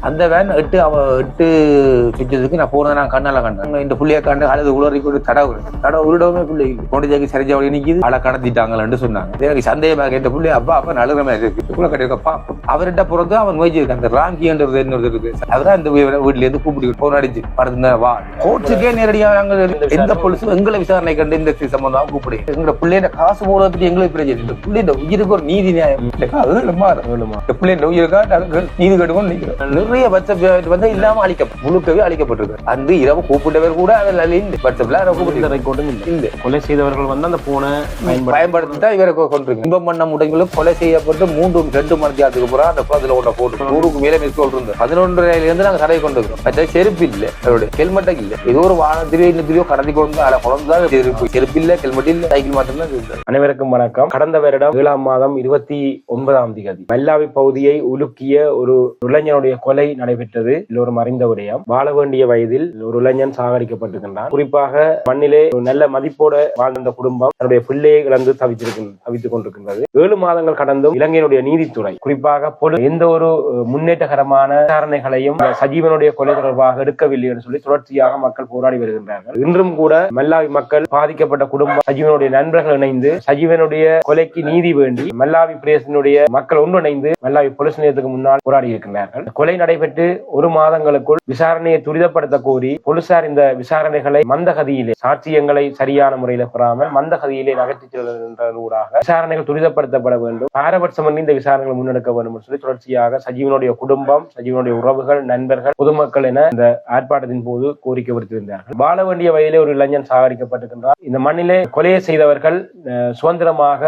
அந்த வேன் எட்டு அவ எட்டு சுற்றதுக்கு நான் போனதை நான் கண்ணால கண்டேன். இந்த புள்ளைய கண்டு அழுது உளறி கொண்டு தடவு தடவை உருடவுமே பிள்ளை. கொண்டு ஜாக்கி சரிஞ்சா வழி நிக்குது ஆளை கடத்திட்டாங்களான்னு சொன்னாங்க. எனக்கு சந்தேகமாக கேட்ட புள்ளை அப்பா அப்பா நழுகிற மாதிரி இருக்கு. கூட கட்டிருக்கப்பா அவர்கிட்ட பிறந்து அவன் முயற்சி இருக்கு அந்த ராங்கின்றது என்னது இருக்கு அதான் இந்த வீ- வீட்டுல இருந்து கூப்பிட்டு போன் அடிச்சு படுத்து வா. கோர்ட்டுக்கே நேரடியாக நாங்க எந்த போலீஸும் எங்களை விசாரணை கண்டு இந்த சம்பந்தம் கூப்பிடு. எங்களோட பிள்ளைய காசு போடுறத பத்தி எங்களுக்கு பிரச்சனை இல்லை பிள்ளைய உயிருக்கு ஒரு நீதி நியாயம். இல்லை அது மாறும். இந்த பிள்ளைங்க உயிருக்கா நீதி கட்டுவோம் நிக்கிறோம். நிறைய வாட்ஸ்அப் வந்து இல்லாம அழிக்க முழுக்கவே அழிக்கப்பட்டிருக்கு. அந்த இரவு கூப்பிட்டவர் கூட அதில் வாட்ஸ்அப்ல அதை கூப்பிட்டு ரெக்கார்டும் இல்லை. இல்லை. கொலை செய்தவர்கள் வந்து அந்த போனை பயன்படுத்தி தான் இவரை கொண்டிருக்கு இன்பம் பண்ண முடைகளும் கொலை செய்யப்பட்டு மூன்று ரெண்டு மணி நேரத்துக்கு அப்புறம் அந்த அதுல ஒன்றை போட்டு நூறுக்கு மேலே மிஸ் கால் இருந்து நாங்க தடை கொண்டு இருக்கிறோம் மற்ற செருப்பு இல்ல. அவருடைய ஹெல்மெட்டை இல்ல. ஏதோ ஒரு வாகனத்திலேயோ இன்னத்திலேயோ கடத்தி கொண்டு அதில் குழந்தை செருப்பு. செருப்பு இல்ல ஹெல்மெட் இல்ல சைக்கிள் மாத்திரம் தான் அனைவருக்கும் வணக்கம். கடந்த வருடம் ஏழாம் மாதம் இருபத்தி ஒன்பதாம் தேதி மல்லாவி பகுதியை உலுக்கிய ஒரு இளைஞனுடைய கொலை கொலை நடைபெற்றது. ஒரு மறைந்த விடயம் வாழ வேண்டிய வயதில் ஒரு இளைஞன் சாகடிக்கப்பட்டிருக்கின்றான். குறிப்பாக மண்ணிலே ஒரு நல்ல மதிப்போட வாழ்ந்த குடும்பம் தன்னுடைய பிள்ளையை இழந்து தவித்திருக்கின்ற தவித்துக் கொண்டிருக்கின்றது. ஏழு மாதங்கள் கடந்தும் இலங்கையினுடைய நீதித்துறை குறிப்பாக எந்த ஒரு முன்னேற்றகரமான விசாரணைகளையும் சஜீவனுடைய கொலை தொடர்பாக எடுக்கவில்லை என்று சொல்லி தொடர்ச்சியாக மக்கள் போராடி வருகின்றார்கள். இன்றும் கூட மல்லாவி மக்கள் பாதிக்கப்பட்ட குடும்பம் சஜீவனுடைய நண்பர்கள் இணைந்து சஜீவனுடைய கொலைக்கு நீதி வேண்டி மல்லாவி பிரதேசத்தினுடைய மக்கள் ஒன்றிணைந்து மல்லாவி போலீஸ் நிலையத்துக்கு முன்னால் போராடி இருக்கின்றார்கள். கொலை நடைபெற்று ஒரு மாதங்களுக்குள் விசாரணையை துரிதப்படுத்த கோரி போலீசார் இந்த விசாரணைகளை மந்தகதியிலே சாட்சியங்களை சரியான முறையில் பெறாமல் மந்தகதியிலே நகர்த்தி செல்கின்றதூடாக விசாரணைகள் துரிதப்படுத்தப்பட வேண்டும். பாரபட்சமன்றி இந்த விசாரணைகள் முன்னெடுக்க வேண்டும் என்று சொல்லி தொடர்ச்சியாக சஜீவனுடைய குடும்பம் சஜீவனுடைய உறவுகள் நண்பர்கள் பொதுமக்கள் என இந்த ஆர்ப்பாட்டத்தின் போது கோரிக்கை விடுத்திருந்தார்கள். வாழ வேண்டிய வயதிலே ஒரு இளைஞன் சாகரிக்கப்பட்டிருக்கின்றார் இந்த மண்ணிலே கொலையை செய்தவர்கள் அஹ், சுதந்திரமாக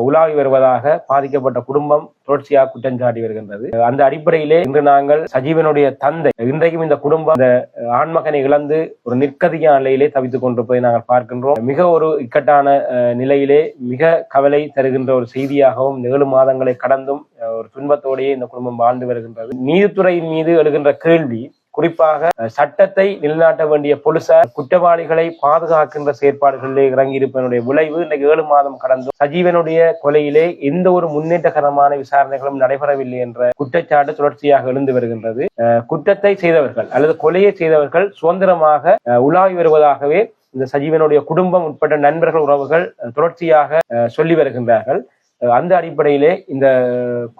உலாவி வருவதாக பாதிக்கப்பட்ட குடும்பம் தொடர்ச்சியாக குற்றம் சாட்டி வருகின்றது. அந்த அடிப்படையிலே இன்று நாங்கள் சஜீவனுடைய தந்தை இன்றைக்கும் இந்த குடும்பம் அந்த ஆண்மகனை இழந்து ஒரு நிற்கதியான நிலையிலே தவித்துக் கொண்டிருப்பதை நாங்கள் பார்க்கின்றோம். மிக ஒரு இக்கட்டான அஹ், நிலையிலே மிக கவலை தருகின்ற ஒரு செய்தியாகவும் ஏழு மாதங்களை கடந்தும் ஒரு துன்பத்தோடையே இந்த குடும்பம் வாழ்ந்து வருகின்றது. நீதித்துறையின் மீது எழுகின்ற கேள்வி குறிப்பாக சட்டத்தை நிலைநாட்ட வேண்டிய போலீசார் குற்றவாளிகளை பாதுகாக்கின்ற செயற்பாடுகளிலே இறங்கியிருப்பதனுடைய விளைவு இன்றைக்கு ஏழு மாதம் கடந்தும் சஜீவனுடைய கொலையிலே எந்த ஒரு முன்னேற்றகரமான விசாரணைகளும் நடைபெறவில்லை என்ற குற்றச்சாட்டு தொடர்ச்சியாக எழுந்து வருகின்றது. அஹ், குற்றத்தை செய்தவர்கள் அல்லது கொலையை செய்தவர்கள் சுதந்திரமாக அஹ், உலாவி வருவதாகவே இந்த சஜீவனுடைய குடும்பம் உட்பட்ட நண்பர்கள் உறவுகள் தொடர்ச்சியாக அஹ், சொல்லி வருகின்றார்கள். அந்த அடிப்படையிலே இந்த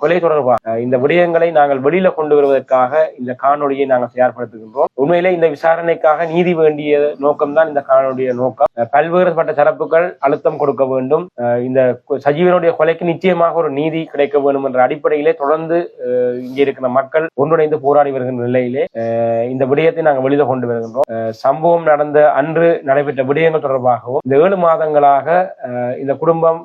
கொலை தொடர்பாக இந்த விடயங்களை நாங்கள் வெளியில கொண்டு வருவதற்காக இந்த காணொலியை நாங்கள் தயார்படுத்துகின்றோம். உண்மையிலே இந்த விசாரணைக்காக நீதி வேண்டிய நோக்கம்தான் இந்த காணொலிய நோக்கம். பல்வேறுபட்ட தரப்புகள் அழுத்தம் கொடுக்க வேண்டும். இந்த சஜீவனுடைய கொலைக்கு நிச்சயமாக ஒரு நீதி கிடைக்க வேண்டும் என்ற அடிப்படையிலே தொடர்ந்து அஹ், இங்கே இருக்கிற மக்கள் ஒன்றிணைந்து போராடி வருகின்ற நிலையிலே இந்த விடயத்தை நாங்கள் வெளியில கொண்டு வருகின்றோம். சம்பவம் நடந்த அன்று நடைபெற்ற விடயங்கள் தொடர்பாகவும் இந்த ஏழு மாதங்களாக அஹ், இந்த குடும்பம்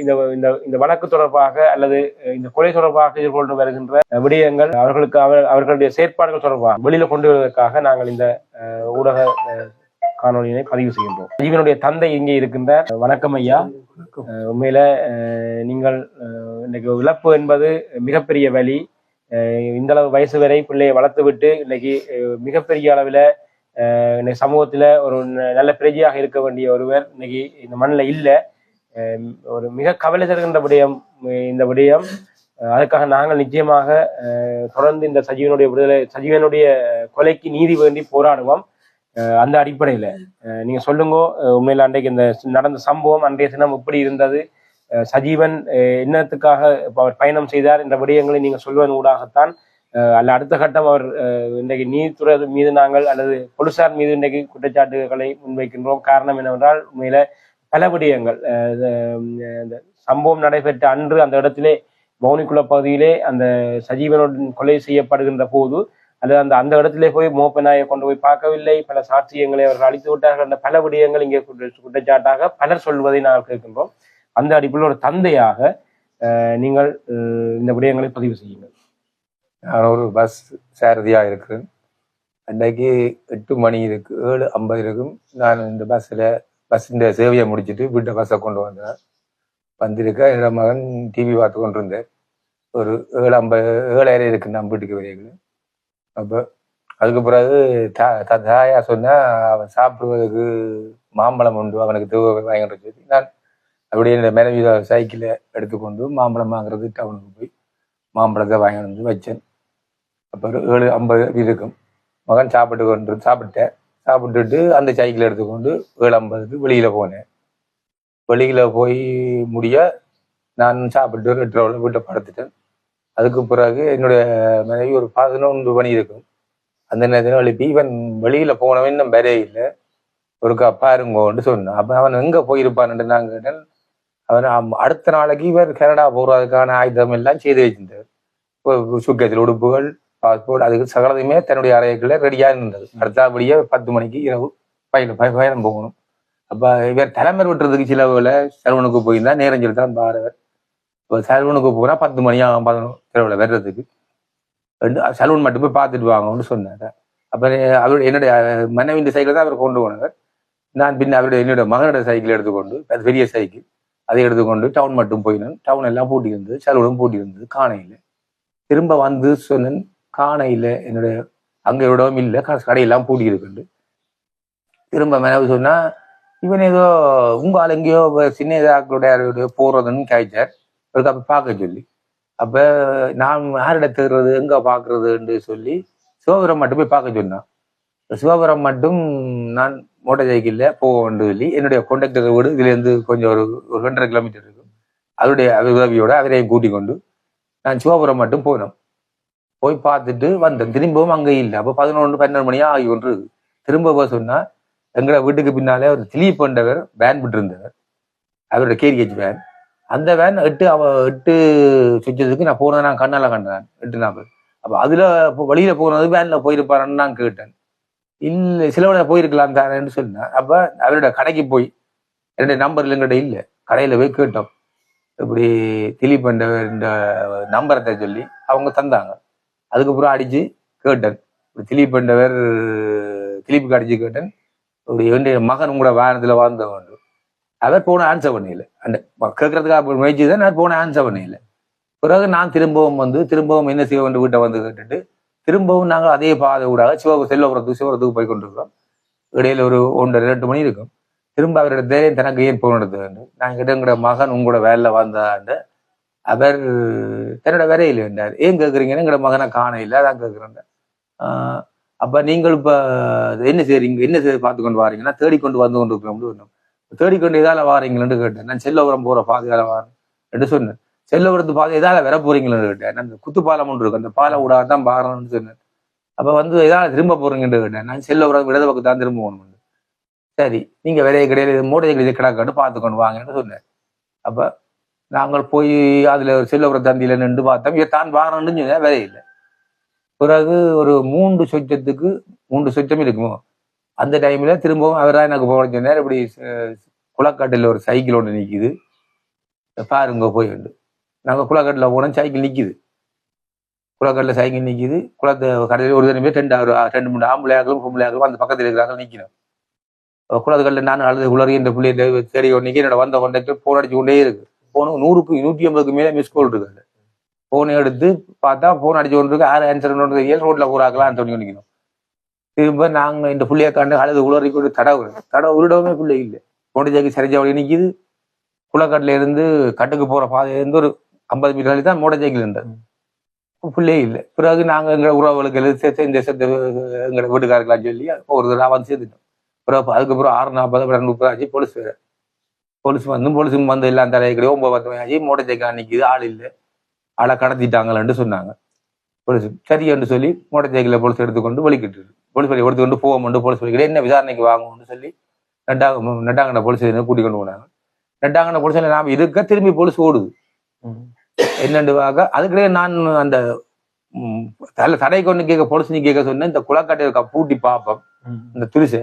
இந்த இந்த இந்த வழக்கு தொடர்பாக அல்லது இந்த கொலை தொடர்பாக எதிர்கொண்டு வருகின்ற விடயங்கள் அவர்களுக்கு அவர் அவர்களுடைய செயற்பாடுகள் தொடர்பாக வெளியில கொண்டு வருவதற்காக நாங்கள் இந்த ஊடக காணொலியினை பதிவு செய்கின்றோம். ஜீவனுடைய தந்தை இங்கே இருக்கின்றார் வணக்கம் ஐயா. உண்மையில நீங்கள் இன்னைக்கு இழப்பு என்பது மிகப்பெரிய அஹ், இந்த அளவு வயசு வரை பிள்ளையை வளர்த்து விட்டு இன்னைக்கு மிகப்பெரிய அளவில் இன்னைக்கு சமூகத்துல ஒரு நல்ல பிரஜையாக இருக்க வேண்டிய ஒருவர் இன்னைக்கு இந்த மண்ணில் இல்லை. ஒரு மிக கவலை தருகின்ற விடயம் இந்த விடயம் அதுக்காக நாங்கள் நிச்சயமாக அஹ், தொடர்ந்து இந்த சஜீவனுடைய விடுதலை சஜீவனுடைய கொலைக்கு நீதி வேண்டி போராடுவோம். அஹ் அந்த அடிப்படையில. நீங்க சொல்லுங்க உண்மையில அன்றைக்கு இந்த நடந்த சம்பவம் அன்றைய தினம் எப்படி இருந்தது? அஹ் சஜீவன் அஹ் என்னத்துக்காக அவர் பயணம் செய்தார் என்ற விடயங்களை நீங்க சொல்வதன் ஊடாகத்தான் அஹ் அல்ல அடுத்த கட்டம் அவர் அஹ் இன்றைக்கு நீதித்துறை மீது நாங்கள் அல்லது போலீசார் மீது இன்றைக்கு குற்றச்சாட்டுகளை முன்வைக்கின்றோம். காரணம் என்னவென்றால் உண்மையில பல விடயங்கள் இந்த- சம்பவம் நடைபெற்ற அன்று அந்த இடத்திலே மௌனிக்குள பகுதியிலே அந்த சஜீவனுடன் கொலை செய்யப்படுகின்ற போது அல்லது அந்த அந்த இடத்திலே போய் மோப்பநாயை கொண்டு போய் பார்க்கவில்லை. பல சாட்சியங்களை அவர்கள் அழித்து விட்டார்கள். அந்த பல விடயங்கள் இங்கே குற்றச்சாட்டாக பலர் சொல்வதை நாங்கள் கேட்கின்றோம். அந்த அடிப்படையில் ஒரு தந்தையாக நீங்கள் இந்த விடயங்களை பதிவு செய்யுங்கள். நான் ஒரு பஸ் சாரதியாக இருக்கிறேன். அன்றைக்கு எட்டு மணி இருக்கு ஏழு ஐம்பது இருக்கும். நான் இந்த பஸ்ஸில் பஸ்ஸின் சேவையை முடிச்சிட்டு வீட்டை பஸ்ஸை கொண்டு வந்தேன். வந்திருக்க என்னோட மகன் டிவி பார்த்து கொண்டு இருந்தேன் ஒரு ஏழு ஐம்பது ஏழாயிரம் இருக்கு நான் வீட்டுக்கு வரைக்கும் அப்போ அதுக்கு பிறகு தா த- தாயா சொன்னால் அவன் சாப்பிடுவதற்கு மாம்பழம் உண்டு அவனுக்கு தேவை வாங்கிட்டு சொல்லி. நான் அப்படியே என்னோட மனைவி சைக்கிளை எடுத்துக்கொண்டு மாம்பழம் வாங்குறது டவுனுக்கு போய் மாம்பழத்தை வாங்கிட்டு வந்து வச்சேன். அப்புறம் ஏழு ஐம்பது இருக்கும். மகன் சாப்பிட்டு கொண்டு சாப்பிட்டேன் சாப்பிட்டுட்டு அந்த சைக்கிள் எடுத்துக்கொண்டு ஏழு வெளியில் போனேன். வெளியில் போய் முடிய நான் சாப்பிட்டு ஒரு எட்டு ரூபாவில் வீட்டை படுத்துட்டேன். அதுக்கு பிறகு என்னுடைய மனைவி ஒரு பதினொன்று மணி இருக்கும். அந்த நேரத்தில் எழுப்பி இவன் வெளியில் போனவன் இன்னும் வேறே இல்லை. ஒருக்கா பாருங்கோன்னு சொன்னான். அப்போ அவன் எங்கே போயிருப்பான்னு நான் கேட்டேன். அவன் அடுத்த நாளைக்கு இவர் கனடா போகிறதுக்கான ஆயுதம் எல்லாம் செய்து வச்சிருந்தார். இப்போ சுக்கத்தில் உடுப்புகள் பாஸ்போர்ட் அதுக்கு சகலதையுமே தன்னுடைய அறைக்குள்ள ரெடியாக இருந்தது. அடுத்தபடியே பத்து மணிக்கு இரவு பயணம் பயணம் போகணும். அப்போ இவர் தலைமை விட்டுறதுக்கு சில செல்வனுக்கு செலவனுக்கு போயிருந்தா நேரம் சொல்லி தான் பாரவர். இப்போ செலவனுக்கு போனால் பத்து மணி ஆகும் பதினொன்று இரவுல வர்றதுக்கு. ரெண்டு சலூன் மட்டும் போய் பார்த்துட்டு வாங்கன்னு சொன்னாங்க. அப்புறம் அவருடைய என்னுடைய மனைவியின் சைக்கிள் தான் அவர் கொண்டு போனவர். நான் பின்ன அவருடைய என்னுடைய மகனோட சைக்கிள் எடுத்துக்கொண்டு அது பெரிய சைக்கிள் அதை எடுத்துக்கொண்டு டவுன் மட்டும் போயினேன். டவுன் எல்லாம் பூட்டி இருந்தது சலூனும் பூட்டி இருந்தது காணையில். திரும்ப வந்து சொன்னேன் காண இல்லை என்னுடைய அங்கே இடம் இல்லை கடையெல்லாம் பூட்டி இருக்குண்டு திரும்ப மனைவி சொன்னால் இவன் ஏதோ உங்கள் ஆள் எங்கேயோ வ- சின்ன இதாக்களுடைய போகிறதுன்னு கேட்டார். அவருக்கு அப்போ பார்க்க சொல்லி. அப்போ நான் யாரிட தேடுறது எங்கே பாக்குறதுன்னு சொல்லி சிவபுரம் மட்டும் போய் பார்க்க சொன்னான். சிவபுரம் மட்டும் நான் மோட்டார் சைக்கிளில் போக வேண்டும் சொல்லி என்னுடைய கொண்டக்டர் வீடு இதுலேருந்து கொஞ்சம் ஒரு ஒரு ரெண்டரை கிலோமீட்டர் இருக்கும். அவருடைய உதவியோடு அவரையும் கூட்டிக் கொண்டு நான் சிவபுரம் மட்டும் போனோம். போய் பார்த்துட்டு வந்தேன். திரும்பவும் அங்கே இல்லை. அப்போ பதினொன்று பன்னெண்டு மணியா ஆகி ஒன்று திரும்ப போக சொன்னால் எங்களை வீட்டுக்கு பின்னாலே ஒரு திலீப் என்றவர் வேன் விட்டுருந்தவர். அவரோட கேரிகேஜ் வேன் அந்த வேன் எட்டு அவ எட்டு சுவிச்சதுக்கு நான் போனதை நான் கண்ணால் கண்டேன். எட்டு நாற்பது. அப்போ அதில் இப்போ வெளியில போனது வேனில் போயிருப்பாருன்னு நான் கேட்டேன். இல்லை சிலவனை போயிருக்கலாம் தானேன்னு சொன்னேன். அப்போ அவரோட கடைக்கு போய் என்னுடைய நம்பர் எங்கிட்ட இல்லை. கடையில் போய் கேட்டோம். இப்படி திலீப் என்றவர் இந்த நம்பரத்தை சொல்லி அவங்க தந்தாங்க. அதுக்கப்புறம் அடிச்சு கேட்டேன் இப்படி திலீப் என்றவர் திலீப்புக்கு அடிச்சு கேட்டேன் இப்படி என்னுடைய மகன் உங்களோட வாகனத்துல வாழ்ந்த வேண்டும் அவர் போன ஆன்சர் பண்ணல. அந்த கேட்கறதுக்காக முயற்சி தான் நான் போன ஆன்சர் பண்ணல. பிறகு நான் திரும்பவும் வந்து திரும்பவும் என்ன செய்ய வேண்டும் வீட்டை வந்து கேட்டுட்டு திரும்பவும் நாங்கள் அதே பாதை ஊடாக சிவ செல்லபுரத்துக்கு சிவபுரத்துக்கு போய் கொண்டிருக்கிறோம். இடையில ஒரு ஒன்றரை ரெண்டு மணி இருக்கும். திரும்ப அவரோட தைரியம் தனக்கு ஏன் போனது நான் கிட்ட எங்களோட மகன் உங்களோட வேலையில் வந்தாண்டு அவர் தன்னோட வேலையில் இருந்தார். ஏன் கேட்குறீங்கன்னு எங்களோட மகனை காண இல்லை அதான் கேட்குறேன் அப்போ நீங்கள் இப்போ என்ன செய்றீங்க? என்ன செய்ய பார்த்து கொண்டு வாரீங்கன்னா தேடிக்கொண்டு வந்து கொண்டு இருக்கிறோம் தேடிக்கொண்டு எதால வாரீங்களேன்னு கேட்டேன். நான் செல்லபுரம் போகிற பாதையால வாரேன் என்று சொன்னேன். செல்லபுரத்து பாதை எதால வர போறீங்களேன்னு கேட்டேன். நான் அந்த குத்து பாலம் ஒன்று இருக்கு. அந்த பாலம் ஊடாக தான் பாரணும்னு சொன்னேன். அப்போ வந்து எதால திரும்ப போறீங்கன்னு கேட்டேன். நான் செல்லபுரம் இடது பக்கம் தான் திரும்ப போகணும் சரி நீங்கள் விலைய கிடையாது மூடையை கிடையாது கிடக்காட்டு பார்த்து கொண்டு வாங்கன்னு சொன்னேன். அப்போ நாங்கள் போய் அதில் ஒரு செல்லபுரம் தந்தியில் நின்று பார்த்தோம். இதை தான் வாங்கணும்னு சொன்னேன் வேலை இல்லை. பிறகு ஒரு மூன்று சொச்சத்துக்கு மூன்று சொச்சம் இருக்குமோ? அந்த டைமில் திரும்பவும் அவர் தான் எனக்கு போக சொன்னார். இப்படி அஹ், குளக்காட்டில் ஒரு சைக்கிள் ஒன்று நிற்கிது பாருங்க போய் உண்டு நாங்கள் குளக்காட்டில் போனோம் சைக்கிள் நிற்கிது குளக்காட்டில் சைக்கிள் நிற்கிது குளத்தை கடையில் ஒரு தினம் ரெண்டு ஆறு ரெண்டு மூணு ஆம்பளையாக்களும் பொம்பளையாக்களும் அந்த பக்கத்தில் இருக்கிறாங்க நிற்கணும் குளத்துக்கல்ல நான் அழுது உளறி இந்த பிள்ளைய தேடி ஒன்றைக்கு என்னோட வந்த கொண்டக்டர் போராடிச்சு கொண்டே இருக்கு. போனும். நூறுக்கு நூற்றி ஐம்பதுக்கு மேலே மிஸ் கால் இருக்கு போன் எடுத்து பார்த்தா போன் அடிச்சு கொண்டு இருக்கு யார் ஆன்சர் தெரியல. ரோட்ல போறாக்கலாம் சொல்லி நினைக்கணும் திரும்ப நாங்க இந்த புள்ளைய காண்டு அழுது உளறி கொண்டு தடவு தடவை உருடவுமே பிள்ளை இல்லை. மோட்டஜாக்கு சரிஞ்சா வழி நிக்குது. குளக்காட்டுல இருந்து கட்டுக்கு போற பாதையில இருந்து ஒரு ஐம்பது மீட்டர் வழி தான் மோட்டர் இருந்தது பிள்ளையே இல்லை. பிறகு நாங்க எங்க உறவுகளுக்கு எல்லாம் சேர்த்து இந்த சேர்த்து எங்களை வீட்டுக்காரர்களான்னு சொல்லி ஒரு தடவை வந்து சேர்த்துட்டோம் பிறகு அதுக்கப்புறம் ஆறு நாற்பது முப்பது ஆச்சு போலீஸ் வேறு. போலீஸ் வந்து போலீஸும் வந்து எல்லாம் தலையை கிடையாது ஒன்பது பத்து மோட்டர் சைக்கிள் நிக்குது ஆள் இல்லை. ஆளை கடத்திட்டாங்களேன்னு சொன்னாங்க. போலீஸ் சரியன்னு சொல்லி மோட்டர் சைக்கிளை போலீஸ் எடுத்துக்கொண்டு வலிக்கிட்டு போலீஸ் வழி எடுத்துக்கொண்டு போவோம்னு போலீஸ் வழி என்ன விசாரணைக்கு வாங்குவோம்னு சொல்லி நெட்டாங்க நெட்டாங்கண்ட போலீஸ் கூட்டிக் கொண்டு போனாங்க. நெட்டாங்கண்ட போலீஸ் நாம இருக்க திரும்பி போலீஸ் ஓடுது. என்னண்டு வாங்க அதுக்கிடையே நான் அந்த தலை தடை கொண்டு கேட்க போலீஸ் நீ கேட்க சொன்னேன் இந்த குளக்காட்டை பூட்டி பார்ப்போம். இந்த துரிசை.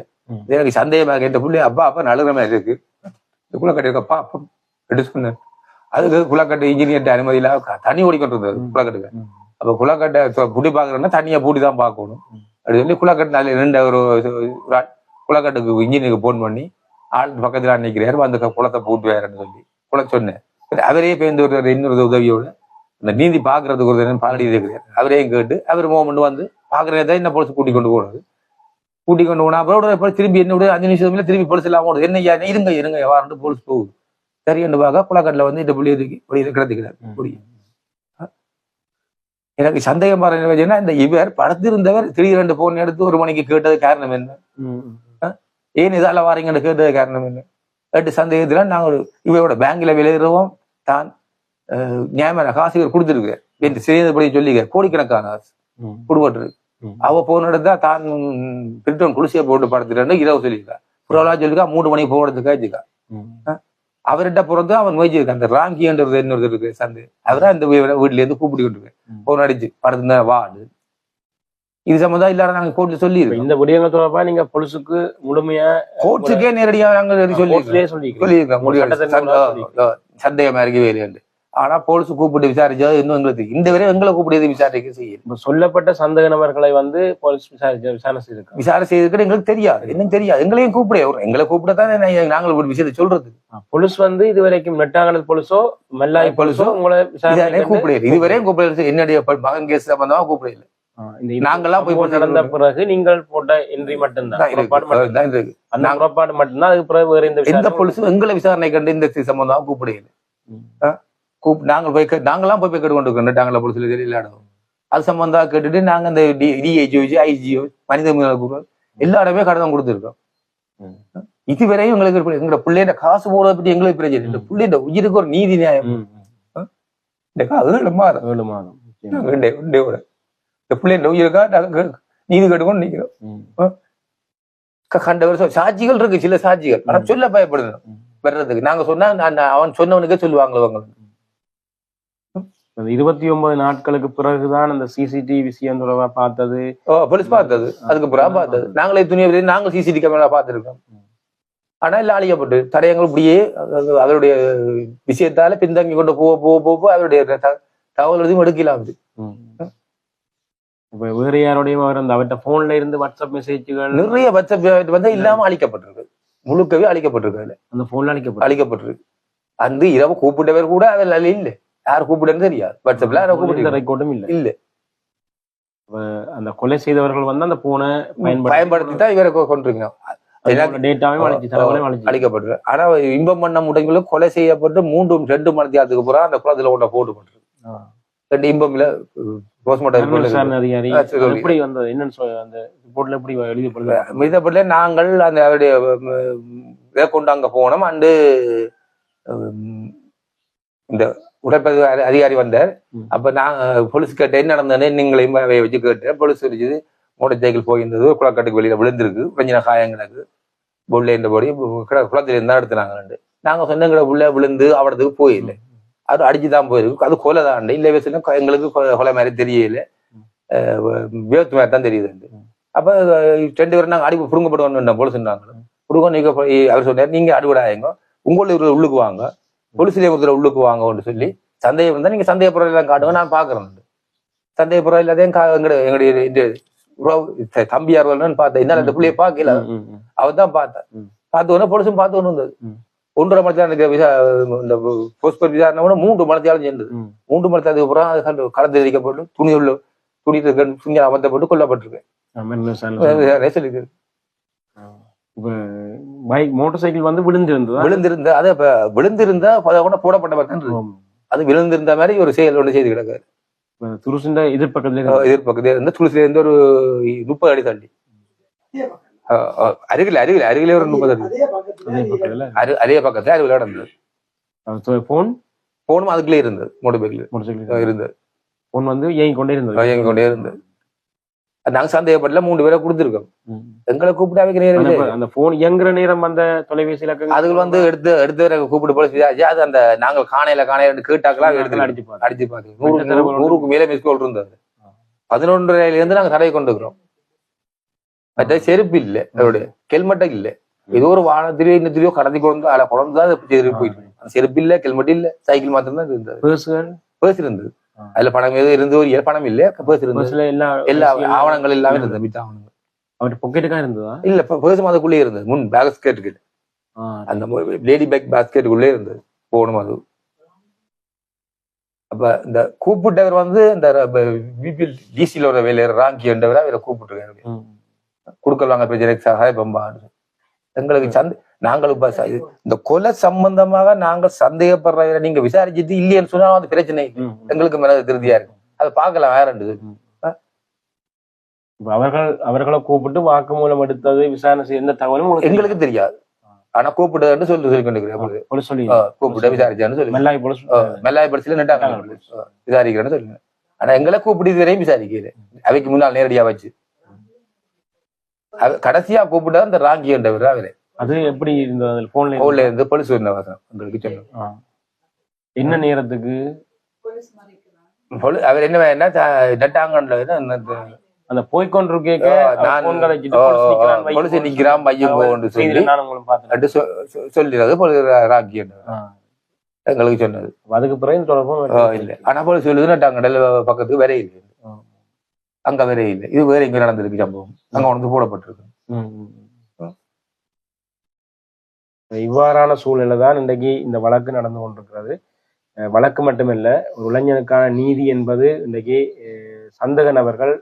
எனக்கு சந்தேகமாக இந்த புள்ளி அப்பா அப்பா நழுகிற மாதிரி இருக்கு. குளக்கட்டை பார்ப்போம் என்று சொன்னேன் அதுக்கு குளக்கட்டை இன்ஜினியர்ட்ட அனுமதியில க- தண்ணி ஓடிக்கொண்டு இருந்தது குளக்கட்டுக்கு. அப்ப குளக்கட்டை பூட்டி பாக்குறேன்னா தண்ணியை பூட்டி தான் பார்க்கணும். அப்படி சொல்லி குளக்கட்டை அதுல ரெண்டு ஒரு குளக்கட்டுக்கு இன்ஜினியருக்கு போன் பண்ணி ஆள் பக்கத்துல நிக்கிறாரு. வந்து க- குளத்தை பூட்டுவாருன்னு சொல்லி. குள சொன்னேன். அவரே பேருந்து ஒரு இன்னொரு உதவியோட இந்த நீந்தி பாக்குறதுக்கு ஒரு பாலடி இருக்கிறார். அவரையும் கேட்டு அவர் மூமெண்ட் வந்து பாக்குறதை என்ன போலீஸ் கூட்டி கொண்டு போனது கூட்டி கொண்டு போனா அப்புறம் திரும்பி என்ன விட அஞ்சு நிமிஷத்துல திரும்பி போலீஸ் எல்லாம் போடுது என்ன ஐயா, இருங்க இருங்க வாரண்டு போலீஸ் போகுது சரி என்று பார்க்க குளக்கட்டில் வந்து வெளியில கிடத்துக்கிறார். புள்ளி எனக்கு சந்தேகம் பாருன்னா இந்த இவர் படத்திருந்தவர் திடீரென்று போன் எடுத்து ஒரு மணிக்கு கேட்டது காரணம் என்ன. ஏன் இதால வாரீங்கன்னு கேட்டது காரணம் என்ன? கேட்டு சந்தேகத்துல நாங்கள் இவரோட பேங்க்ல விளையிறவோம் தான் நியாயமான காசு இவர் கொடுத்துருக்கார் என்று செய்தபடி சொல்லிக்க கோடிக்கணக்கான காசு ம், கொடுபட்டு ம். அவ போன இடத்தா தான் பிரிட்டன் குடிசையை போட்டு படுத்துட்டு இரவு சொல்லியிருக்கா புறவலா சொல்லிருக்கா மூணு மணிக்கு போகிறதுக்கு ஆச்சுக்கா ம். அவர்கிட்ட பிறந்து அவன் முயற்சிருக்கான் அந்த ராங்கின்றது இன்னொரு இருக்கு சந்து அவரா இந்த வீட்டுல இருந்து கூப்பிட்டு இருக்கு ம். போன் அடிச்சு படுத்து வாடு இது சம்பந்தம் இல்லாத நாங்க கோர்ட்ல சொல்லி இந்த விடயங்கள் தொடர்பா நீங்க பொலிசுக்கு முழுமையா கோர்ட்ஸுக்கே நேரடியா நாங்க சொல்லி சொல்லியிருக்கோம் சந்தேகமா இருக்கவே இல்லையாண்டு ஆனா போலீஸ் கூப்பிட்டு விசாரிச்சா இன்னும் எங்களுக்கு இந்த வரை எங்களை கூப்பிட்டு விசாரிக்க இப்ப சொல்லப்பட்ட சந்தேக நபர்களை வந்து போலீஸ் விசாரிச்சு விசாரணை செய்திருக்காங்க. விசாரணை செய்திருக்கிற எங்களுக்கு தெரியாது. என்னன்னு தெரியாது. எங்களையும் கூப்பிட எங்களை கூப்பிட தானே நாங்கள் ஒரு விஷயத்தை சொல்றது. போலீஸ் வந்து இதுவரைக்கும் நெட்டாங்கல் போலீஸோ மெல்லாய் போலீஸோ உங்களை விசாரணை விசாரணை கூப்பிட இதுவரையும் கூப்பிட என்னுடைய மகன் கேஸ் சம்பந்தமா கூப்பிட இல்லை. இந்த நாங்கெல்லாம் போய் நடந்த பிறகு நீங்கள் போட்ட என்ட்ரி மட்டும்தான். அந்த புறப்பாடு மட்டும்தான். அதுக்கு பிறகு வேற எந்த எந்த போலீஸும் எங்களை விசாரணை கண்டு இந்த சம்பந்தமா கூப்பிட இல்லை. ம். கூப் நாங்கள் போய் நாங்கெல்லாம் போய் போய் கேட்டு கொண்டு இருக்கோம் நாங்கள போலீஸ்ல தெரியல இடம். அது சம்பந்தமா கேட்டுட்டு நாங்க இந்த டிஐஜிஓ ஐஜிஓ மனித குழு எல்லா இடமே கடிதம் கொடுத்துருக்கோம். இதுவரையும் எங்களுக்கு எங்களோட பிள்ளைட காசு போறதை பத்தி எங்களுக்கு பிரச்சனை. இந்த பிள்ளைட உயிருக்கு ஒரு நீதி நியாயம். இந்த மாதம் ஏழு மாதம். இந்த உயிருக்கா நாங்க நீதி கேட்டுக்கொண்டு நிக்கிறோம். ம். க- கண்ட வருஷம் சாட்சிகள் இருக்கு சில சாட்சிகள். ஆனா. சொல்ல பயப்படுது. வர்றதுக்கு. நாங்க சொன்னா நான் அவன் சொன்னவனுக்கே சொல்லுவாங்க அந்த இருபத்தி ஒன்பது நாட்களுக்கு பிறகுதான் அந்த சிசிடிவி விஷயம் தொடர்பா பார்த்தது. ஓ போலீஸ் பார்த்தது. அதுக்கு பிறகு பார்த்தது. நாங்களே துணியை நாங்கள் சிசிடி கேமரா பார்த்துருக்கோம். ஆனா இல்ல அழியப்பட்டு தடயங்கள் இப்படியே அது- அதனுடைய விஷயத்தால பின்தங்கி கொண்டு போக போக போக அதனுடைய தகவல் எதுவும் எடுக்கலாம் அது இப்ப வேற யாரோடையும் அவர் அந்த அவர்கிட்ட போன்ல இருந்து வாட்ஸ்அப் மெசேஜ்கள் நிறைய பட்ச வந்து இல்லாம அழிக்கப்பட்டிருக்கு. முழுக்கவே அழிக்கப்பட்டிருக்கு அந்த போன்ல அளிக்கப்படும் அழிக்கப்பட்டிருக்கு. அந்த இரவு கூப்பிட்டவர் கூட அதில் இல்ல யார் கூப்பிடுன்னு தெரியாது. வாட்ஸ்அப்ல யாரை கூப்பிட்டு ரெக்கார்டும் இல்ல. இல்ல. அந்த கொலை செய்தவர்கள் வந்து அந்த போனை பயன்படுத்தி தான் இவரை கொண்டிருக்கோம் அழிக்கப்பட்டிருக்கு ஆனா இன்பம் பண்ண முடைகளும் கொலை செய்யப்பட்டு மூன்று ரெண்டு மணி நேரத்துக்கு பிறகு அந்த குளத்துல கொண்ட போட்டுப்பட்டிருக்கு ஆ. ரெண்டு இன்பம்ல போஸ்ட்மார்ட்டம் கர்னல் விசாரணை அதிகாரி. எப்படி வந்தது? என்னன்னு அந்த ரிப்போர்ட்ல எப்படி எழுதப்படுது மிதப்பட்ட நாங்கள் அந்த அவருடைய ம், இதை கொண்டு அங்க போனோம். அண்டு இந்த உடற்பதிவு அதி- அதிகாரி வந்தார். அப்ப நான் போலீஸ் கேட்டேன் என்ன நடந்ததுன்னு நீங்களையும் வச்சு கேட்டேன் போலீஸ் சொல்லிச்சுது மோட்டர் சைக்கிள் போயிருந்தது குளக்கட்டுக்கு வெளியில விழுந்திருக்கு கொஞ்சம் காயம் கிடக்கு. புள்ளேன்றபடி குளத்துல இருந்தா எடுத்துனாங்க ரெண்டு நாங்க சொன்னங்கிற உள்ள விழுந்து அவடத்துக்கு போயில்லை அது அடிச்சுதான் போயிருக்கு. அது கொலை தான் இல்ல வயசுல எங்களுக்கு கொலை மாதிரி தெரியல. அஹ் விபத்து மாதிரி தான் தெரியுது அப்ப ரெண்டு பேரும் நாங்க அடி புடுங்கப்படுவோம் போல சொன்னாங்க புடுங்க நீங்க போய் அவர் சொன்னார் நீங்க அடிவிடாயங்க உங்களுக்கு உள்ளுக்கு வாங்க. போலீஸ் நிலையத்துல உள்ளுக்கு வாங்கன்னு சொல்லி சந்தேகம் இருந்தா நீங்க சந்தேகப்புறம் எல்லாம் காட்டுங்க. நான் பாக்குறேன். சந்தேகப்புறம் இல்லாதையும் கா- எங்கட எங்களுடைய இது உறவு- தம்பியார் வரலன்னு பார்த்தேன். என்னால இந்த பிள்ளைய பார்க்கல. அவர் தான் பார்த்தேன். பார்த்து உடனே போலீஸும் பார்த்து ஒன்று இருந்தது. ஒன்றரை மணி நேரம் இந்த போஸ்ட்பர் விசாரணை கூட மூன்று மணி சேர்ந்தது. மூன்று மணி நேரத்துக்கு அப்புறம் அது கடந்து எரிக்கப்பட்டு துணி உள்ள துணி துணி அமர்த்தப்பட்டு கொல்லப்பட்டிருக்கு ஆமா, என்ன விசாரணை சொல்லிருக்கு இப்ப பைக் மோட்டார் சைக்கிள் வந்து விழுந்திருந்ததா? விழுந்திருந்த அது இப்ப விழுந்திருந்தா அதை கூட போடப்பட்ட மாதிரி தான். அது விழுந்திருந்த மாதிரி ஒரு செயல் ஒன்று செய்து கிடக்காரு. துருசுண்ட எதிர்பக்கத்துல. எதிர்பக்கத்துல இருந்து துளசில இருந்து ஒரு முப்பது அடி தள்ளி அருகில் அருகில் அருகிலே ஒரு முப்பது அடி. அதே பக்கத்துல அரு அதே பக்கத்துல அருகில் நடந்தது போன் போனும் அதுக்குள்ளே இருந்தது மோட்டர் பைக்ல மோட்டார் சைக்கிள் இருந்தது. போன் வந்து இயங்கி கொண்டே இருந்தது. எங்க கொண்டே இருந்தது. நாங்க சந்தேகப்படல மூன்று பேரை கொடுத்துருக்கோம். எங்களை கூப்பிட்டு அவங்க நேரம் அந்த போன் இயங்குற நேரம் அந்த தொலைபேசி இலக்கங்கள்? அதுகள் வந்து எடுத்து எடுத்து வர கூப்பிட்டு போல விசாரிச்சு அது அந்த நாங்கள் காணையில காணையில கேட்டாக்கலாம் எடுத்து அடிச்சு. அடிச்சு நூறு- நூறுக்கு மேலே மிஸ் கால் இருந்தது. பதினொன்றரைல இருந்து நாங்க தடவை கொண்டு இருக்கிறோம். மற்ற செருப்பு இல்ல. அவருடைய ஹெல்மெட்டும் இல்ல. ஏதோ ஒரு வாகனத்திலேயோ இன்னத்திலேயோ கடத்தி கொண்டு அதில் குழந்தை தான் செருப்பு போயிட்டு செருப்பு இல்ல ஹெல்மெட் இல்ல சைக்கிள் மாத்திரம் தான் இருந்தது பேர்ஸ் இருந்தது. அதுல பணம் எதுவும் இருந்து ஒரு பணம் இல்ல பேர்ஸ் இருந்தது. எல்லா ஆவணங்கள் எல்லாமே இருந்தது மித்த ஆவணங்கள். அவர்கிட்ட பொக்கெட்டுக்கா இருந்ததா? இல்ல பேர்ஸ் அதுக்குள்ளே இருந்தது. முன் பேஸ்கெட்டுக்கு அந்த லேடி பேக் பாஸ்கெட்டுக்குள்ளே இருந்தது. போகணும் அது. அப்ப இந்த கூப்பிட்டவர் வந்து இந்த பிபிஎல் டிசியில் ஒரு வேலையர் ராங்கி என்றவரை அவரை கூப்பிட்டுருக்காரு. ம். குடுக்கல் வாங்க பிரச்சனைக்கு சகாய பம்பான்னு எங்களுக்கு சந்தை நாங்கள் இந்த கொலை சம்பந்தமாக நாங்கள் சந்தேகப்படுற நீங்க விசாரிச்சுட்டு இல்லையன்னு சொன்னா அந்த பிரச்சனை. எங்களுக்கு மேல திருப்தியா இருக்கு. அதை பார்க்கலாம் வேற ரெண்டு அவர்கள் அவர்களை கூப்பிட்டு வாக்குமூலம் எடுத்தது விசாரணை செய்ய எந்த தகவலும் எங்களுக்கு தெரியாது. ஆனா கூப்பிடுன்னு சொல்லி சொல்லி போல சொல்லி. கூப்பிட்டு விசாரிச்சான்னு சொல்லி. மெல்லாய் போல மெல்லாய படிச்சுல நட்டாங்க விசாரிக்கிறேன்னு சொல்லுங்க. ஆனா எங்களை கூப்பிட்டு இதுவரையும் விசாரிக்கல. அவைக்கு முன்னால் நேரடியா வச்சு. கடைசியா கூப்பிட்டு அந்த ராங்கி என்றவர் அவரு. அது எப்படி இருந்தது? போன்ல கோல்ல இருந்து? பொலிசு வந்த வாசம் உங்களுக்கு சொன்னோம் என்ன நேரத்துக்கு? பொலி- அவர் என்ன என்ன நட்டாங்கன்ற அந்த போய்கொண்டிருக்க நான் போலீஸ் நிக்கிறான், போலீஸ் பையன் போன்னு சொல்லி. சொல்லிடுறது பொலி ராக்கி என்றவர். ஆ. எங்களுக்கு சொன்னது. அதுக்கு பிறகு இந்த தொடர்பும் இல்ல. ஆனா போலீஸ் சொல்லுது நட்டாங்கடல் பக்கத்துக்கு வேற இல்லை. அங்க வேற இல்லை. இது வேற இங்க நடந்திருக்கு சம்பவம். அங்க வந்து போடப்பட்டிருக்கு. இவ்வாறான சூழ்நிலை தான் இன்றைக்கு இந்த வழக்கு நடந்து கொண்டிருக்கிறது. வழக்கு மட்டுமல்ல ஒரு இளைஞனுக்கான நீதி என்பது இன்றைக்கு சந்தக நபர்கள்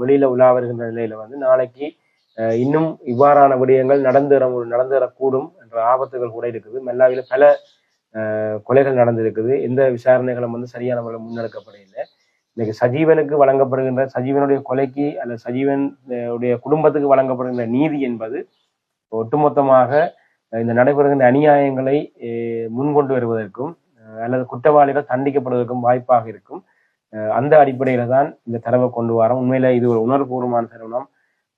வெளியில உலா வருகின்ற நிலையில வந்து நாளைக்கு அஹ் இன்னும் இவ்வாறான விடயங்கள் நடந்துற நடந்துடக்கூடும் என்ற ஆபத்துகள் கூட இருக்குது. மெல்லாவில பல கொலைகள் நடந்திருக்குது. எந்த விசாரணைகளும் வந்து சரியான முறையில் முன்னெடுக்கப்படவில்லை. இன்னைக்கு சஜீவனுக்கு வழங்கப்படுகின்ற சஜீவனுடைய கொலைக்கு அல்லது சஜீவன் உடைய குடும்பத்துக்கு வழங்கப்படுகின்ற நீதி என்பது ஒட்டுமொத்தமாக இந்த நடைபெறுகின்ற அநியாயங்களை முன்கொண்டு வருவதற்கும் அல்லது குற்றவாளிகள் தண்டிக்கப்படுவதற்கும் வாய்ப்பாக இருக்கும். அஹ் அந்த அடிப்படையில தான் இந்த தரவை கொண்டு வரோம். உண்மையில இது ஒரு உணர்வுபூர்வமான தருணம்.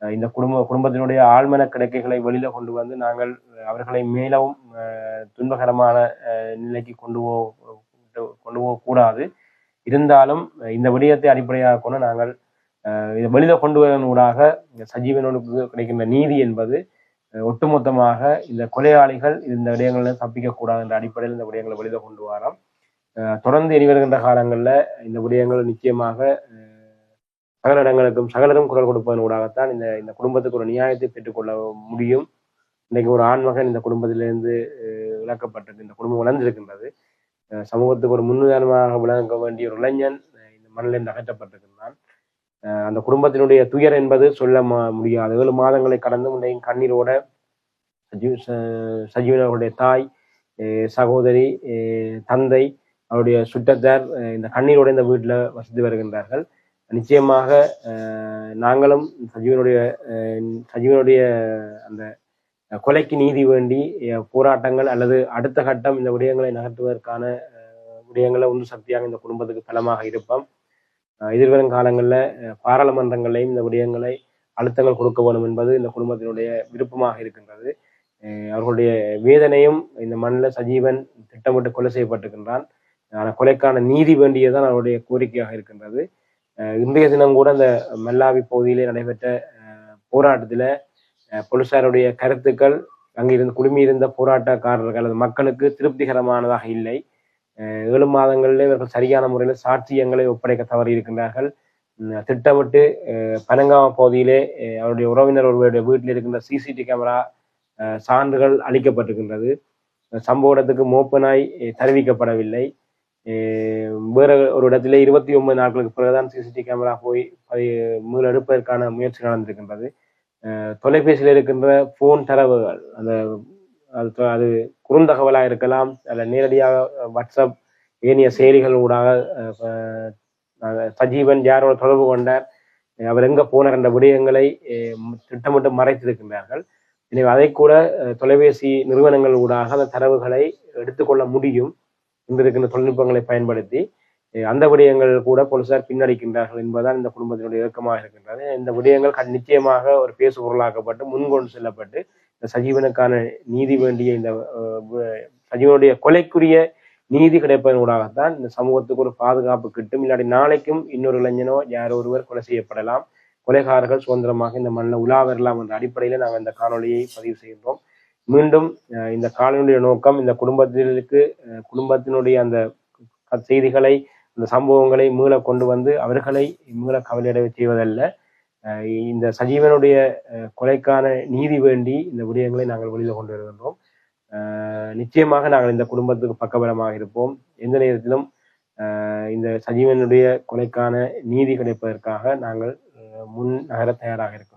இந்த குடும்ப குடும்பத்தினுடைய ஆழ்மன கிடைக்கைகளை வெளியில கொண்டு வந்து நாங்கள் அவர்களை மேலவும் அஹ் துன்பகரமான அஹ் நிலைக்கு கொண்டு போ கொண்டு போகக்கூடாது. இருந்தாலும் இந்த விடயத்தை அடிப்படையாக கொண்டு நாங்கள் அஹ் இதை வெளியில கொண்டு வருவதன் ஊடாக இந்த கிடைக்கின்ற நீதி என்பது ஒட்டுமொத்தமாக இந்த கொலையாளிகள் இந்த விடயங்களில் தப்பிக்கக்கூடாது என்ற அடிப்படையில் இந்த விடயங்களை வெளியில கொண்டு வரோம். அஹ் தொடர்ந்து இனி வருகின்ற காலங்களில் இந்த விடயங்கள் நிச்சயமாக அஹ் சகல இடங்களுக்கும் சகலரும் குரல் கொடுப்பதன் ஊடாகத்தான் இந்த இந்த குடும்பத்துக்கு ஒரு நியாயத்தை பெற்றுக்கொள்ள முடியும். இன்னைக்கு ஒரு ஆண்மகன் இந்த குடும்பத்திலிருந்து அஹ் இழக்கப்பட்டது இந்த குடும்பம் வளர்ந்திருக்கின்றது. சமூகத்துக்கு ஒரு முன்னுதாரணமாக விளங்க வேண்டிய ஒரு இளைஞன் இந்த மண்ணிலிருந்து அகற்றப்பட்டிருக்கின்றான். அஹ் அந்த குடும்பத்தினுடைய துயர் என்பது சொல்ல முடியாது. ஏழு மாதங்களை கடந்து இன்றைக்கு கண்ணீரோட சஜீவ் ச- அவருடைய தாய் அஹ் சகோதரி அஹ் தந்தை அவருடைய சுற்றத்தார் இந்த கண்ணீரோட இந்த வீட்டில் வசித்து வருகின்றார்கள். நிச்சயமாக அஹ் நாங்களும் சஜீவனுடைய அஹ் சஜீவனுடைய அந்த கொலைக்கு நீதி வேண்டி போராட்டங்கள் அல்லது அடுத்த கட்டம் இந்த விடயங்களை நகர்த்துவதற்கான விடயங்களை உந்து சக்தியாக இந்த குடும்பத்துக்கு பலமாக இருப்போம். எதிர்வரும் காலங்களில் பாராளுமன்றங்களையும் இந்த விடயங்களை அழுத்தங்கள் கொடுக்க வேண்டும் என்பது இந்த குடும்பத்தினுடைய விருப்பமாக இருக்கின்றது. அவர்களுடைய வேதனையும் இந்த மண்ணில் சஜீவன் திட்டமிட்டு கொலை செய்யப்பட்டிருக்கின்றான். ஆனால் கொலைக்கான நீதி வேண்டியதுதான் அவருடைய கோரிக்கையாக இருக்கின்றது. இன்றைய தினம் கூட இந்த மெல்லாவி பகுதியிலே நடைபெற்ற போராட்டத்தில் போலீசாருடைய கருத்துக்கள் அங்கிருந்து குழுமியிருந்த போராட்டக்காரர்கள் அல்லது மக்களுக்கு திருப்திகரமானதாக இல்லை. ஏழு மாதங்களில் இவர்கள் சரியான முறையில் சாட்சியங்களை ஒப்படைக்க தவறி இருக்கின்றார்கள் திட்டமிட்டு பனங்காம பகுதியிலே அவருடைய உறவினர் ஒருவருடைய வீட்டில் இருக்கின்ற சிசிடி கேமரா சான்றுகள் அளிக்கப்பட்டிருக்கின்றது. சம்பவ இடத்துக்கு மோப்பனாய் அஹ் தெரிவிக்கப்படவில்லை. வேற ஒரு இடத்துல இருபத்தி ஒன்பது நாட்களுக்கு பிறகுதான் சிசிடிவி கேமரா போய் அதை மீளெடுப்பதற்கான முயற்சி நடந்திருக்கின்றது. தொலைபேசியில் இருக்கின்ற போன் தரவுகள் அந்த அது அது குறுந்தகவலாக இருக்கலாம் அல்ல நேரடியாக வாட்ஸ்அப் ஏனைய செயலிகள் ஊடாக சஜீவன் யாரோட தொடர்பு கொண்டார் அவர் எங்கே போனார் என்ற விடயங்களை திட்டமிட்டு மறைத்திருக்கின்றார்கள். எனவே அதை கூட தொலைபேசி நிறுவனங்கள் ஊடாக அந்த தரவுகளை எடுத்துக்கொள்ள முடியும் இன்று இருக்கின்ற தொழில்நுட்பங்களை பயன்படுத்தி. அந்த விடயங்கள் கூட போலீசார் பின்னடிக்கின்றார்கள் என்பதுதான் இந்த குடும்பத்தினுடைய இயக்கமாக இருக்கின்றது. இந்த விடயங்கள் கண் நிச்சயமாக ஒரு பேசு பொருளாக்கப்பட்டு முன்கொண்டு செல்லப்பட்டு இந்த சஜீவனுக்கான நீதி வேண்டிய இந்த சஜீவனுடைய கொலைக்குரிய நீதி கிடைப்பதன் ஊடாகத்தான் இந்த சமூகத்துக்கு ஒரு பாதுகாப்பு கிட்டும். இல்லாட்டி நாளைக்கும் இன்னொரு இளைஞனோ யாரோ ஒருவர் கொலை செய்யப்படலாம். கொலைகாரர்கள் சுதந்திரமாக இந்த மண்ணில் உலா வரலாம் என்ற அடிப்படையில் நாங்கள் இந்த காணொலியை பதிவு செய்கின்றோம். மீண்டும் அஹ், இந்த காணொலியுடைய நோக்கம் இந்த குடும்பத்திற்கு அஹ், குடும்பத்தினுடைய அந்த செய்திகளை அந்த சம்பவங்களை மீள கொண்டு வந்து அவர்களை மீள கவலையடைய செய்வதல்ல. இந்த சஜீவனுடைய கொலைக்கான நீதி வேண்டி இந்த விடயங்களை நாங்கள் வெளியில கொண்டு வருகின்றோம். நிச்சயமாக நாங்கள் இந்த குடும்பத்துக்கு பக்கபலமாக இருப்போம். எந்த நேரத்திலும் இந்த சஜீவனுடைய கொலைக்கான நீதி கிடைப்பதற்காக நாங்கள் முன் நகர தயாராக இருக்கிறோம்